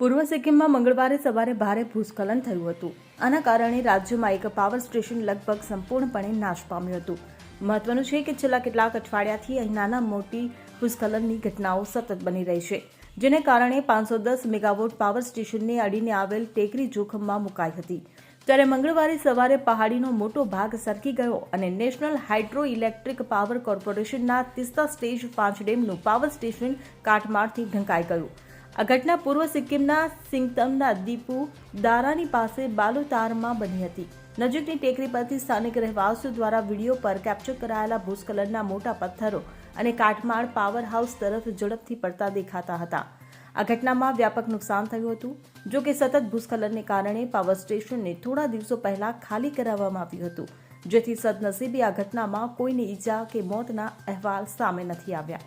પૂર્વ સિક્કિમમાં મંગળવારે સવારે ભારે ભૂસ્ખલન થયું હતું. આના કારણે રાજ્યમાં એક પાવર સ્ટેશન લગભગ સંપૂર્ણપણે નાશ પામ્યું હતું. મહત્વનું છે કે છેલ્લા કેટલાક અઠવાડિયાથી અહીં નાના મોટી ભૂસ્ખલનની ઘટનાઓ સતત બની રહી છે, જેને કારણે પાંચસો દસ મેગાવોટ પાવર સ્ટેશનને અડીને આવેલ ટેકરી જોખમમાં મુકાઈ હતી. ત્યારે મંગળવારે સવારે પહાડીનો મોટો ભાગ સરકી ગયો અને નેશનલ હાઇડ્રો ઇલેક્ટ્રિક પાવર કોર્પોરેશનના તિસ્તા સ્ટેજ પાંચ ડેમનું પાવર સ્ટેશન કાટમાળથી ઢંકાઈ ગયું. આ ઘટના પૂર્વ સિક્કિમના સિંગતમના દીપુ દારાની પાસે બાલુતારમાં બની હતી. નજીકની ટેકરી પરથી સ્થાનિક રહેવાસીઓ દ્વારા વીડિયો પર કેપ્ચર કરાયેલા ભૂસ્ખલનના મોટા પથ્થરો અને કાટમાળ પાવર હાઉસ તરફ ઝડપથી પડતા દેખાતા હતા. આ ઘટનામાં વ્યાપક નુકસાન થયું હતું, જો કે સતત ભૂસ્ખલનને કારણે પાવર સ્ટેશનને થોડા દિવસો પહેલા ખાલી કરાવવામાં આવ્યું હતું, જેથી સદનસીબે આ ઘટનામાં કોઈને ઈજા કે મોતના અહેવાલ સામે નથી આવ્યા.